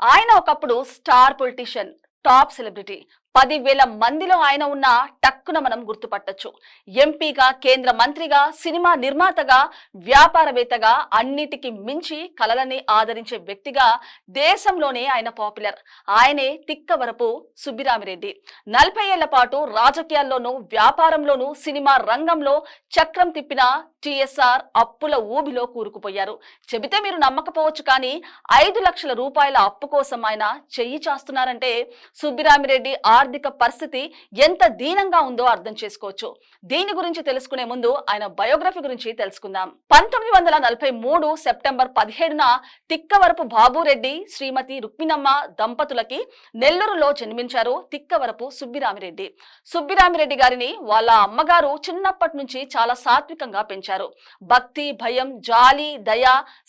ఆయన ఒకప్పుడు star politician top celebrity. పదివేల మందిలో ఆయన ఉన్న టక్కున మనం గుర్తుపట్టొచ్చు. ఎంపీగా కేంద్ర మంత్రిగా సినిమా నిర్మాతగా వ్యాపారవేత్తగా అన్నిటికీ మించి కలలని ఆదరించే వ్యక్తిగా దేశంలోనే ఆయన పాపులర్. ఆయనే తిక్కవరపు సుబ్బిరామిరెడ్డి. నలభై ఏళ్ళ పాటు రాజకీయాల్లోనూ వ్యాపారంలోనూ సినిమా రంగంలో చక్రం తిప్పిన టిఎస్ఆర్ అప్పుల ఊబిలో కూరుకుపోయారు. చెబితే మీరు నమ్మకపోవచ్చు కానీ ఐదు లక్షల రూపాయల అప్పు కోసం ఆయన చెయ్యి చాస్తున్నారంటే సుబ్బిరామిరెడ్డి ఆర్ ఆర్థిక పరిస్థితి ఎంత దీనంగా ఉందో అర్థం చేసుకోవచ్చు. దీని గురించి తెలుసుకునే ముందు ఆయన బయోగ్రఫీ గురించి తెలుసుకుందాం. పంతొమ్మిది వందల నలభై మూడు సెప్టెంబర్ పదిహేడున తిక్కవరపు బాబురెడ్డి శ్రీమతి రుక్మిణమ్మ దంపతులకి నెల్లూరులో జన్మించారు తిక్కవరపు సుబ్బిరామిరెడ్డి. సుబ్బిరామిరెడ్డి గారిని వాళ్ళ అమ్మగారు చిన్నప్పటి నుంచి చాలా సాత్వికంగా పెంచారు. భక్తి భయం జాలి దయ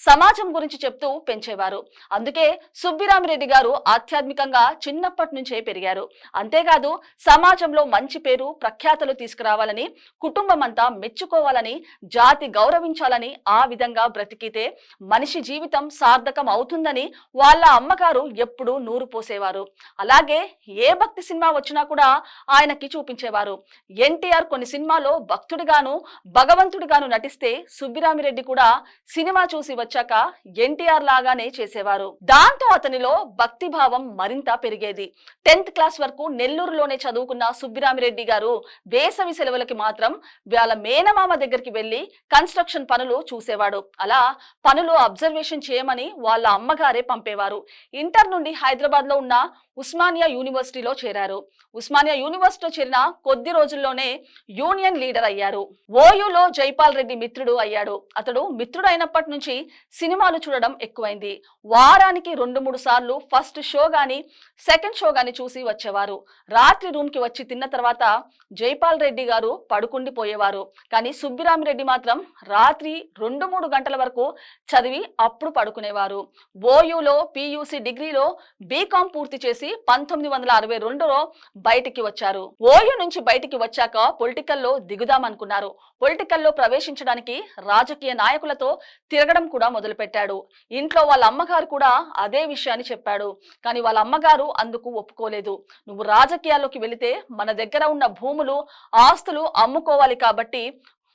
సమాజం గురించి చెప్తూ పెంచేవారు. అందుకే సుబ్బిరామిరెడ్డి గారు ఆధ్యాత్మికంగా చిన్నప్పటి నుంచే పెరిగారు. అంతేకాదు సమాజంలో మంచి పేరు ప్రఖ్యాతలు తీసుకురావాలని కుటుంబం అంతా మెచ్చుకోవాలని జాతి గౌరవించాలని ఆ విధంగా బ్రతికితే మనిషి జీవితం సార్థకం అవుతుందని వాళ్ళ అమ్మగారు ఎప్పుడూ నూరు పోసేవారు. అలాగే ఏ భక్తి సినిమా వచ్చినా కూడా ఆయనకి చూపించేవారు. ఎన్టీఆర్ కొన్ని సినిమాలో భక్తుడిగాను భగవంతుడిగాను నటిస్తే సుబ్బిరామిరెడ్డి కూడా సినిమా చూసి వచ్చాక ఎన్టీఆర్ లాగానే చేసేవారు. దాంతో అతనిలో భక్తి భావం మరింత పెరిగేది. టెన్త్ క్లాస్ వరకు నెల్లూరులోనే చదువుకున్న సుబ్బిరామిరెడ్డి గారు వేసవి సెలవులకి మాత్రం వాళ్ళ మేనమామ దగ్గరికి వెళ్ళి కన్స్ట్రక్షన్ పనులు చూసేవాడు. అలా పనులు అబ్జర్వేషన్ చేయమని వాళ్ళ అమ్మగారే పంపేవారు. ఇంటర్ నుండి హైదరాబాద్లో ఉన్న ఉస్మానియా యూనివర్సిటీలో చేరారు. ఉస్మానియా యూనివర్సిటీలో చేరిన కొద్ది రోజుల్లోనే యూనియన్ లీడర్ అయ్యారు. ఓయూలో జైపాల్ రెడ్డి మిత్రుడు అయ్యాడు. అతడు మిత్రుడు అయినప్పటి నుంచి సినిమాలు చూడడం ఎక్కువైంది. వారానికి రెండు మూడు సార్లు ఫస్ట్ షో గాని సెకండ్ షో గాని చూసి వచ్చేవారు. రాత్రి రూమ్కి వచ్చి తిన్న తర్వాత జైపాల్ రెడ్డి గారు పడుకుండిపోయేవారు కానీ సుబ్బిరామిరెడ్డి మాత్రం రాత్రి రెండు మూడు గంటల వరకు చదివి అప్పుడు పడుకునేవారు. ఓయూలో పియూసి డిగ్రీలో బీకాం పూర్తి చేసి పంతొమ్మిది వందల అరవై రెండులో బయటికి వచ్చారు. ఓయూ నుంచి బయటికి వచ్చాక పొలిటికల్లో దిగుదామనుకున్నారు. పొలిటికల్లో ప్రవేశించడానికి రాజకీయ నాయకులతో తిరగడం కూడా మొదలుపెట్టాడు. ఇంట్లో వాళ్ళ అమ్మగారు కూడా అదే విషయాన్ని చెప్పాడు. కానీ వాళ్ళ అమ్మగారు అందుకు ఒప్పుకోలేదు. నువ్వు రాజకీయాల్లోకి వెళితే మన దగ్గర ఉన్న భూములు ఆస్తులు అమ్ముకోవాలి కాబట్టి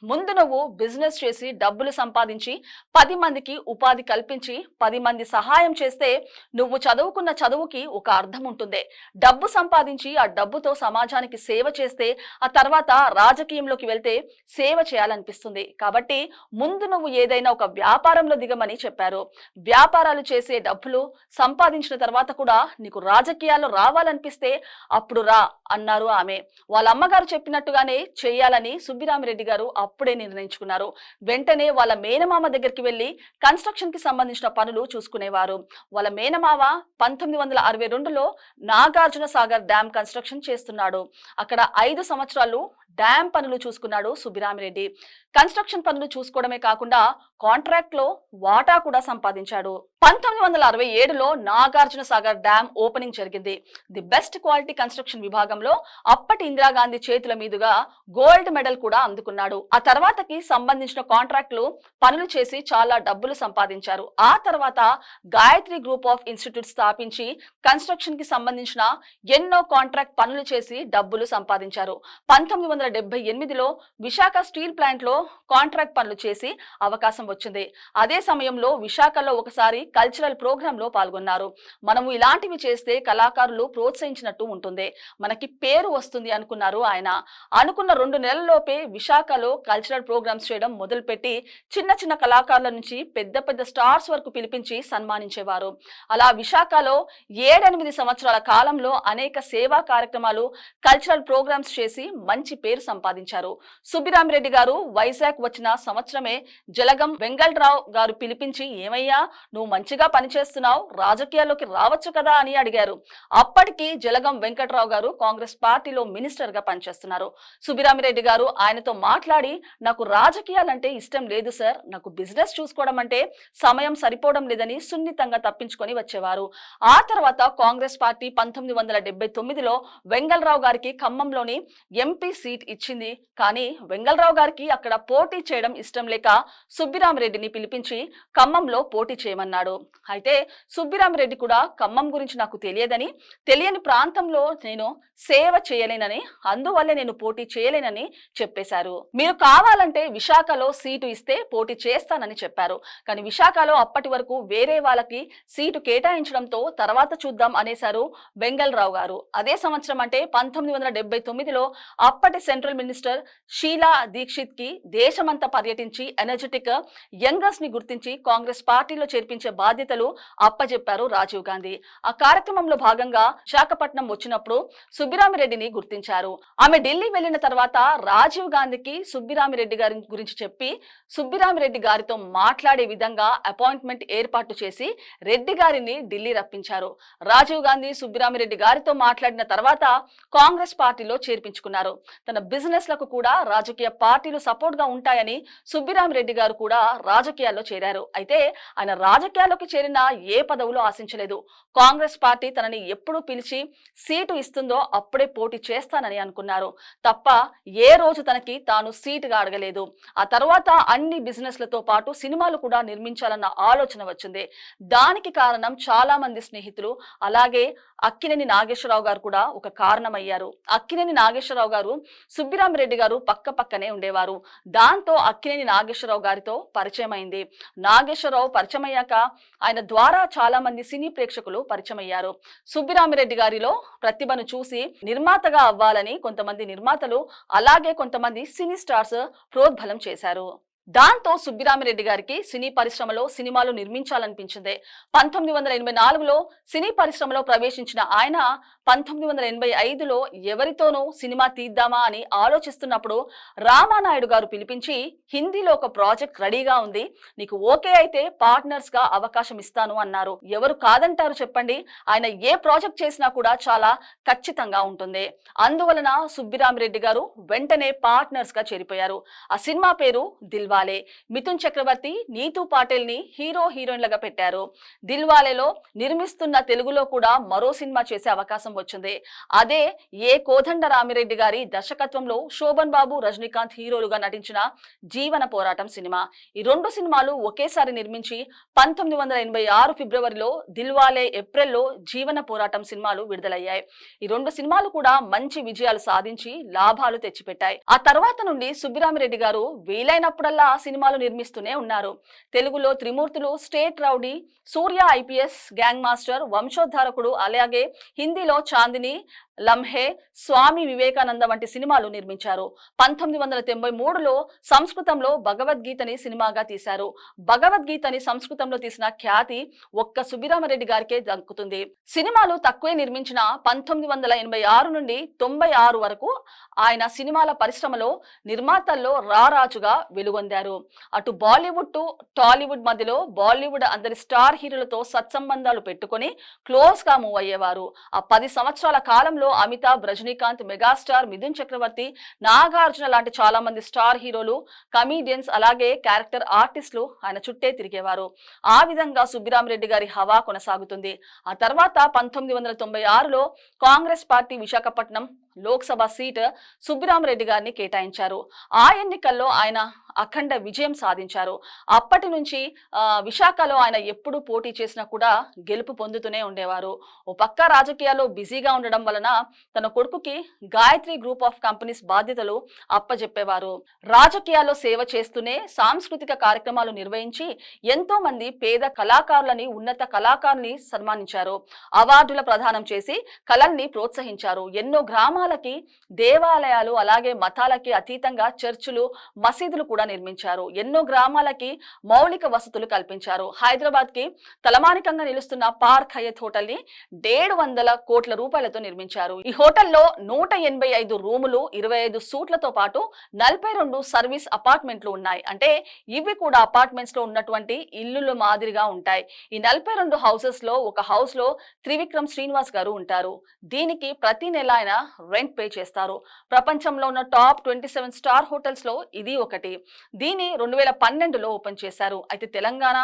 ముందు నువ్వు బిజినెస్ చేసి డబ్బులు సంపాదించి పది మందికి ఉపాధి కల్పించి పది మంది సహాయం చేస్తే నువ్వు చదువుకున్న చదువుకి ఒక అర్థం ఉంటుంది. డబ్బు సంపాదించి ఆ డబ్బుతో సమాజానికి సేవ చేస్తే ఆ తర్వాత రాజకీయంలోకి వెళ్తే సేవ చేయాలనిపిస్తుంది. కాబట్టి ముందు నువ్వు ఏదైనా ఒక వ్యాపారంలో దిగమని చెప్పారు. వ్యాపారాలు చేసే డబ్బులు సంపాదించిన తర్వాత కూడా నీకు రాజకీయాల్లో రావాలనిపిస్తే అప్పుడు రా అన్నారు ఆమె. వాళ్ళ అమ్మగారు చెప్పినట్టుగానే చేయాలని సుబ్బిరామిరెడ్డి గారు అప్పుడే నిర్ణయించుకున్నారు. వెంటనే వాళ్ళ మేనమామ దగ్గరికి వెళ్ళి కన్స్ట్రక్షన్కి సంబంధించిన పనులు చూసుకునేవారు. వాళ్ళ మేనమామ పంతొమ్మిది వందల అరవై రెండులో నాగార్జున సాగర్ డ్యామ్ కన్స్ట్రక్షన్ చేస్తున్నాడు. అక్కడ ఐదు సంవత్సరాలు డ్యామ్ పనులు చూసుకున్నాడు సుబ్బిరామిరెడ్డి. కన్స్ట్రక్షన్ పనులు చూసుకోవడమే కాకుండా కాంట్రాక్ట్లో వాటా కూడా సంపాదించాడు. పంతొమ్మిది వందల అరవై ఏడులో నాగార్జున సాగర్ డ్యామ్ ఓపెనింగ్ జరిగింది. ది బెస్ట్ క్వాలిటీ కన్స్ట్రక్షన్ విభాగంలో అప్పటి ఇందిరాగాంధీ చేతుల మీదుగా గోల్డ్ మెడల్ కూడా అందుకున్నాడు. ఆ తర్వాతకి సంబంధించిన కాంట్రాక్టులు పనులు చేసి చాలా డబ్బులు సంపాదించారు. ఆ తర్వాత గాయత్రి గ్రూప్ ఆఫ్ ఇన్స్టిట్యూట్ స్థాపించి కన్స్ట్రక్షన్కి సంబంధించిన ఎన్నో కాంట్రాక్ట్ పనులు చేసి డబ్బులు సంపాదించారు. పంతొమ్మిది వందల డెబ్బై ఎనిమిదిలో విశాఖ స్టీల్ ప్లాంట్లో కాంట్రాక్ట్ పనులు చేసి అవకాశం వచ్చింది. అదే సమయంలో విశాఖలో ఒకసారి కల్చరల్ ప్రోగ్రామ్లో పాల్గొన్నారు. మనము ఇలాంటివి చేస్తే కళాకారులు ప్రోత్సహించినట్టు ఉంటుంది. మనకి పేరు వస్తుంది అనుకున్నారు ఆయన. అనుకున్న రెండు నెలల్లోపే విశాఖలో కల్చరల్ ప్రోగ్రామ్స్ చేయడం మొదలుపెట్టి చిన్న చిన్న కళాకారుల నుంచి పెద్ద పెద్ద స్టార్స్ వరకు పిలిపించి సన్మానించేవారు. అలా విశాఖలో ఏడెనిమిది సంవత్సరాల కాలంలో అనేక సేవా కార్యక్రమాలు కల్చరల్ ప్రోగ్రామ్స్ చేసి మంచి పేరు సంపాదించారు. సుబ్బిరామిరెడ్డి గారు వైజాగ్ వచ్చిన సంవత్సరమే జలగం వెంగళరావు గారు పిలిపించి ఏమయ్యా నువ్వు మంచిగా పనిచేస్తున్నావు రాజకీయాల్లోకి రావచ్చు కదా అని అడిగారు. అప్పటికి జలగం వెంకట్రావు గారు కాంగ్రెస్ పార్టీలో మినిస్టర్గా పనిచేస్తున్నారు సుబ్బిరామిరెడ్డి గారు ఆయనతో మాట్లాడి నాకు రాజకీయాలంటే ఇష్టం లేదు సార్. నాకు బిజినెస్ చూసుకోవడం అంటే సమయం సరిపోవడం లేదని సున్నితంగా తప్పించుకొని వచ్చేవారు. ఆ తర్వాత కాంగ్రెస్ పార్టీ పంతొమ్మిది వందల డెబ్బై తొమ్మిదిలో వెంగళరావు గారికి ఖమ్మంలోని ఎంపీ సీట్ ఇచ్చింది. కానీ వెంగళరావు గారికి అక్కడ పోటీ చేయడం ఇష్టం లేక సుబ్బిరామరెడ్డిని పిలిపించి ఖమ్మంలో పోటీ చేయమన్నాడు. అయితే సుబ్బిరామరెడ్డి కూడా ఖమ్మం గురించి నాకు తెలియదని తెలియని ప్రాంతంలో నేను సేవ చేయలేనని అందువల్లే నేను పోటీ చేయలేనని చెప్పేశారు. మీరు కావాలంటే విశాఖలో సీటు ఇస్తే పోటీ చేస్తానని చెప్పారు. కానీ విశాఖలో అప్పటి వరకు వేరే వాళ్ళకి సీటు కేటాయించడంతో తర్వాత చూద్దాం అనేశారు వెంగళరావు గారు. అదే సంవత్సరం అంటే పంతొమ్మిది వందల డెబ్బై తొమ్మిదిలో అప్పటి సెంట్రల్ మినిస్టర్ షీలా దీక్షిత్కి దేశమంతా పర్యటించి ఎనర్జెటిక్ యంగర్స్ని గుర్తించి కాంగ్రెస్ పార్టీలో చేర్పించే బాధ్యతలు అప్పజెప్పారు రాజీవ్ గాంధీ. ఆ కార్యక్రమంలో భాగంగా విశాఖపట్నం వచ్చినప్పుడు సుబ్బిరామిరెడ్డిని గుర్తించారు. ఆమె ఢిల్లీ వెళ్ళిన తర్వాత రాజీవ్ గాంధీకి సుబ్బిరామిరెడ్డి గారి గురించి చెప్పి సుబ్బిరామిరెడ్డి గారితో మాట్లాడే విధంగా అపాయింట్మెంట్ ఏర్పాటు చేసి రెడ్డి గారిని ఢిల్లీ రప్పించారు. రాజీవ్ గాంధీ సుబ్బిరామిరెడ్డి గారితో మాట్లాడిన తర్వాత కాంగ్రెస్ పార్టీలో చేర్పించుకున్నారు. తన బిజినెస్లకు కూడా రాజకీయ పార్టీలు సపోర్ట్గా ఉంటాయని సుబ్బిరామిరెడ్డి గారు కూడా రాజకీయాల్లో చేరారు. అయితే ఆయన రాజకీయాల్లోకి చేరిన ఏ పదవులు ఆశించలేదు. కాంగ్రెస్ పార్టీ తనని ఎప్పుడు పిలిచి సీటు ఇస్తుందో అప్పుడే పోటీ చేస్తానని అనుకున్నారు. తప్ప ఏ రోజు తనకి తాను సీటుగా అడగలేదు. ఆ తర్వాత అన్ని బిజినెస్లతో పాటు సినిమాలు కూడా నిర్మించాలన్న ఆలోచన వచ్చింది. దానికి కారణం చాలా మంది స్నేహితులు అలాగే అక్కినేని నాగేశ్వరరావు గారు కూడా ఒక కారణమయ్యారు. అక్కినేని నాగేశ్వరరావు గారు సుబ్బిరామిరెడ్డి గారు పక్క పక్కనే ఉండేవారు. దాంతో అక్కినేని నాగేశ్వరరావు గారితో పరిచయమైంది. నాగేశ్వరరావు పరిచయం అయ్యాక ఆయన ద్వారా చాలా మంది సినీ ప్రేక్షకులు పరిచయమయ్యారు. సుబ్బిరామిరెడ్డి గారిలో ప్రతిభను చూసి నిర్మాతగా అవ్వాలని కొంతమంది నిర్మాతలు అలాగే కొంతమంది సినీ స్టార్స్ ప్రోద్బలం చేశారు. దాంతో సుబ్బిరామిరెడ్డి గారికి సినీ పరిశ్రమలో సినిమాలు నిర్మించాలనిపించింది. పంతొమ్మిది వందల ఎనభై నాలుగులో సినీ పరిశ్రమలో ప్రవేశించిన ఆయన పంతొమ్మిది వందల ఎనభై ఐదులో ఎవరితోనూ సినిమా తీద్దామా అని ఆలోచిస్తున్నప్పుడు రామానాయుడు గారు పిలిపించి హిందీలో ఒక ప్రాజెక్ట్ రెడీగా ఉంది నీకు ఓకే అయితే పార్ట్నర్స్గా అవకాశం ఇస్తాను అన్నారు. ఎవరు కాదంటారు చెప్పండి ఆయన ఏ ప్రాజెక్ట్ చేసినా కూడా చాలా ఖచ్చితంగా ఉంటుంది. అందువలన సుబ్బిరామిరెడ్డి గారు వెంటనే పార్ట్నర్స్గా చేరిపోయారు. ఆ సినిమా పేరు దిల్వాలే. మిథున్ చక్రవర్తి నీతూ పాటిల్ని హీరో హీరోయిన్లుగా పెట్టారు. దిల్వాలేలో నిర్మిస్తున్న తెలుగులో కూడా మరో సినిమా చేసే అవకాశం వచ్చింది. అదే ఏ కోదండ రామిరెడ్డి గారి దర్శకత్వంలో శోభన్ బాబు రజనీకాంత్ హీరోలుగా నటించిన జీవన పోరాటం సినిమా. ఈ రెండు సినిమాలు ఒకేసారి నిర్మించి పంతొమ్మిది వందల ఎనభై ఆరు ఫిబ్రవరిలో దిల్వాలే ఏప్రిల్లో జీవన పోరాటం సినిమాలు విడుదలయ్యాయి. ఈ రెండు సినిమాలు కూడా మంచి విజయాలు సాధించి లాభాలు తెచ్చిపెట్టాయి. ఆ తర్వాత నుండి సుబ్బిరామిరెడ్డి గారు వీలైనప్పుడల్లా సినిమాలు నిర్మిస్తూనే ఉన్నారు. తెలుగులో Trimurtulu state rowdy Surya IPS gang master Vamsoddharakudu అలాగే హిందీలో చాందిని లంహే స్వామి వివేకానంద వంటి సినిమాలు నిర్మించారు. పంతొమ్మిది వందల తొంభై మూడులో సంస్కృతంలో భగవద్గీతని సినిమాగా తీశారు. భగవద్గీతని సంస్కృతంలో తీసిన ఖ్యాతి ఒక్క సుబ్బిరామరెడ్డి గారికే దక్కుతుంది. సినిమాలు తక్కువే నిర్మించిన పంతొమ్మిది వందల ఎనభై ఆరు నుండి తొంభై ఆరు వరకు ఆయన సినిమాల పరిశ్రమలో నిర్మాతల్లో రారాజుగా వెలుగొందారు. అటు బాలీవుడ్ టు టాలీవుడ్ మధ్యలో బాలీవుడ్ అందరి స్టార్ హీరోలతో సత్సంబంధాలు పెట్టుకొని క్లోజ్గా మూవ్ అయ్యేవారు. ఆ పది సంవత్సరాల కాలంలో అమితాబ్ రజనీకాంత్ మెగాస్టార్ మిథున్ చక్రవర్తి నాగార్జున లాంటి చాలా మంది స్టార్ హీరోలు కమీడియన్స్ అలాగే క్యారెక్టర్ ఆర్టిస్టులు ఆయన చుట్టే తిరిగేవారు. ఆ విధంగా సుబ్బిరామిరెడ్డి గారి హవా కొనసాగుతుంది. ఆ తర్వాత పంతొమ్మిది వందల తొంభై ఆరులో కాంగ్రెస్ పార్టీ విశాఖపట్నం లోక్సభ సీట్ సుబ్బిరామరెడ్డి గారిని కేటాయించారు. ఆ ఎన్నికల్లో ఆయన అఖండ విజయం సాధించారు. అప్పటి నుంచి విశాఖలో ఆయన ఎప్పుడు పోటీ చేసినా కూడా గెలుపు పొందుతూనే ఉండేవారు. ఓ పక్క రాజకీయాల్లో బిజీగా ఉండడం వలన తన కొడుకుకి గాయత్రి గ్రూప్ ఆఫ్ కంపెనీస్ బాధ్యతలు అప్పజెప్పేవారు. రాజకీయాల్లో సేవ చేస్తూనే సాంస్కృతిక కార్యక్రమాలు నిర్వహించి ఎంతో మంది పేద కళాకారులని ఉన్నత కళాకారుని సన్మానించారు. అవార్డుల ప్రదానం చేసి కళల్ని ప్రోత్సహించారు. ఎన్నో గ్రామాలకి దేవాలయాలు అలాగే మతాలకి అతీతంగా చర్చిలు మసీదులు కూడా నిర్మించారు. ఎన్నో గ్రామాలకి మౌలిక వసతులు కల్పించారు. హైదరాబాద్కి తలమానికంగా నిలుస్తున్న పార్క్ హయత్ హోటల్ని డేడు వందల కోట్ల రూపాయలతో నిర్మించారు. ఈ హోటల్లో నూట ఎనభై ఐదు రూములు ఇరవై ఐదు సూట్లతో పాటు నలభై రెండు సర్వీస్ అపార్ట్మెంట్లు ఉన్నాయి. అంటే ఇవి కూడా అపార్ట్మెంట్స్లో ఉన్నటువంటి ఇల్లులు మాదిరిగా ఉంటాయి. ఈ నలభై రెండు హౌసెస్లో ఒక హౌస్లో త్రివిక్రమ్ శ్రీనివాస్ గారు ఉంటారు. దీనికి ప్రతి నెల ఆయన రెంట్ పే చేస్తారు. ప్రపంచంలో ఉన్న టాప్ ట్వంటీ సెవెన్ స్టార్ హోటల్స్లో ఇది ఒకటి. దీని రెండు వేల పన్నెండులో ఓపెన్ చేశారు. అయితే తెలంగాణ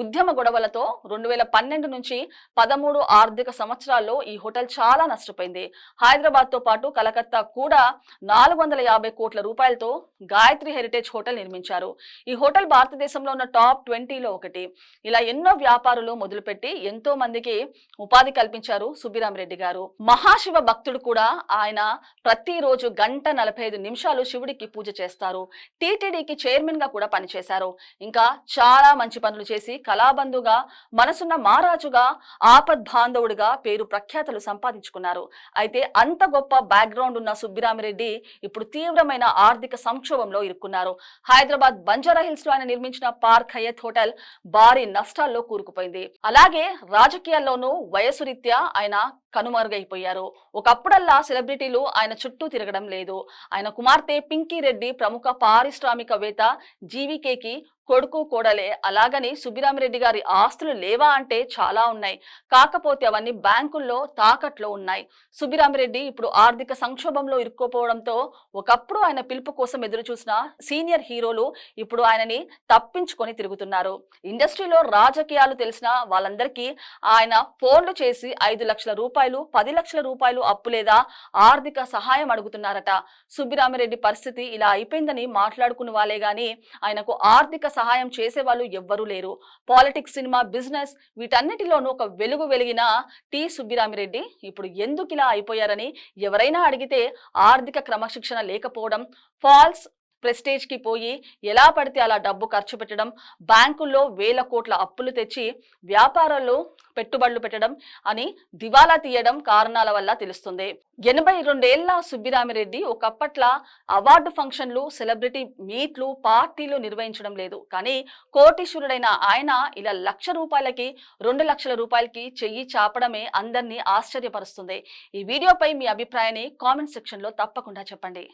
ఉద్యమ గొడవలతో రెండు వేల పన్నెండు నుంచి పదమూడు ఆర్థిక సంవత్సరాల్లో ఈ హోటల్ చాలా నష్టపోయింది. హైదరాబాద్తో పాటు కలకత్తా కూడా నాలుగు వందల యాభై కోట్ల రూపాయలతో గాయత్రి హెరిటేజ్ హోటల్ నిర్మించారు. ఈ హోటల్ భారతదేశంలో ఉన్న టాప్ ట్వంటీలో ఒకటి. ఇలా ఎన్నో వ్యాపారులు మొదలుపెట్టి ఎంతో మందికి ఉపాధి కల్పించారు సుబ్బిరామరెడ్డి గారు. మహాశివ భక్తుడు కూడా ఆయన ప్రతిరోజు గంట నలభై ఐదు నిమిషాలు శివుడికి పూజ చేస్తారు. టీటీడీకి చైర్మన్గా కూడా పనిచేశారు. ఇంకా చాలా మంచి పనులు చేసి కళాబంధుగా మనసున్న మహారాజుగా ఆపద్ బాంధవుడిగా పేరు ప్రఖ్యాతలు సంపాదించుకున్నారు. అయితే అంత గొప్ప బ్యాక్గ్రౌండ్ ఉన్న సుబ్బిరామిరెడ్డి ఇప్పుడు తీవ్రమైన ఆర్థిక సంక్షోభంలో ఇరుక్కున్నారు. హైదరాబాద్ బంజారాహిల్స్లో ఆయన నిర్మించిన పార్క్ హయత్ హోటల్ భారీ నష్టాల్లో కూరుకుపోయింది. అలాగే రాజకీయాల్లోనూ వయసు రీత్యా ఆయన కనుమరుగైపోయారు. ఒకప్పుడల్లా సెలబ్రిటీలు ఆయన చుట్టూ తిరగడం లేదు. ఆయన కుమార్తె పింకీ రెడ్డి ప్రముఖ పారిశ్రామికవేత్త జీవికేకి కొడుకు కోడలే. అలాగని సుబ్బిరామిరెడ్డి గారి ఆస్తులు లేవా అంటే చాలా ఉన్నాయి. కాకపోతే అవన్నీ బ్యాంకుల్లో తాకట్లో ఉన్నాయి. సుబ్బిరామిరెడ్డి ఇప్పుడు ఆర్థిక సంక్షోభంలో ఇరుక్కోపోవడంతో ఒకప్పుడు ఆయన పిలుపు కోసం ఎదురు చూసిన సీనియర్ హీరోలు ఇప్పుడు ఆయనని తప్పించుకొని తిరుగుతున్నారు. ఇండస్ట్రీలో రాజకీయాలు తెలిసిన వాళ్ళందరికీ ఆయన ఫోన్లు చేసి ఐదు లక్షల రూపాయలు పది లక్షల రూపాయలు అప్పు లేదా ఆర్థిక సహాయం అడుగుతున్నారట. సుబ్బిరామిరెడ్డి పరిస్థితి ఇలా అయిపోయిందని మాట్లాడుకున్న వాళ్ళే గాని ఆయనకు ఆర్థిక సహాయం చేసే వాళ్ళు ఎవ్వరూ లేరు. పాలిటిక్స్ సినిమా బిజినెస్ వీటన్నిటిలోనూ ఒక వెలుగు వెలిగిన టి. సుబ్బిరామిరెడ్డి ఇప్పుడు ఎందుకు ఇలా అయిపోయారని ఎవరైనా అడిగితే ఆర్థిక క్రమశిక్షణ లేకపోవడం ఫాల్స్ ప్రెస్టేజ్కి పోయి ఎలా పడితే అలా డబ్బు ఖర్చు పెట్టడం బ్యాంకుల్లో వేల కోట్ల అప్పులు తెచ్చి వ్యాపారాల్లో పెట్టుబడులు పెట్టడం అని దివాలా తీయడం కారణాల వల్ల తెలుస్తుంది. ఎనభై రెండేళ్ళ సుబ్బిరామిరెడ్డి ఒకప్పట్ల అవార్డు ఫంక్షన్లు సెలబ్రిటీ మీట్లు పార్టీలు నిర్వహించడం లేదు. కానీ కోటీశ్వరుడైన ఆయన ఇలా లక్ష రూపాయలకి రెండు లక్షల రూపాయలకి చెయ్యి చాపడమే అందరినీ ఆశ్చర్యపరుస్తుంది. ఈ వీడియోపై మీ అభిప్రాయాన్ని కామెంట్ సెక్షన్లో తప్పకుండా చెప్పండి.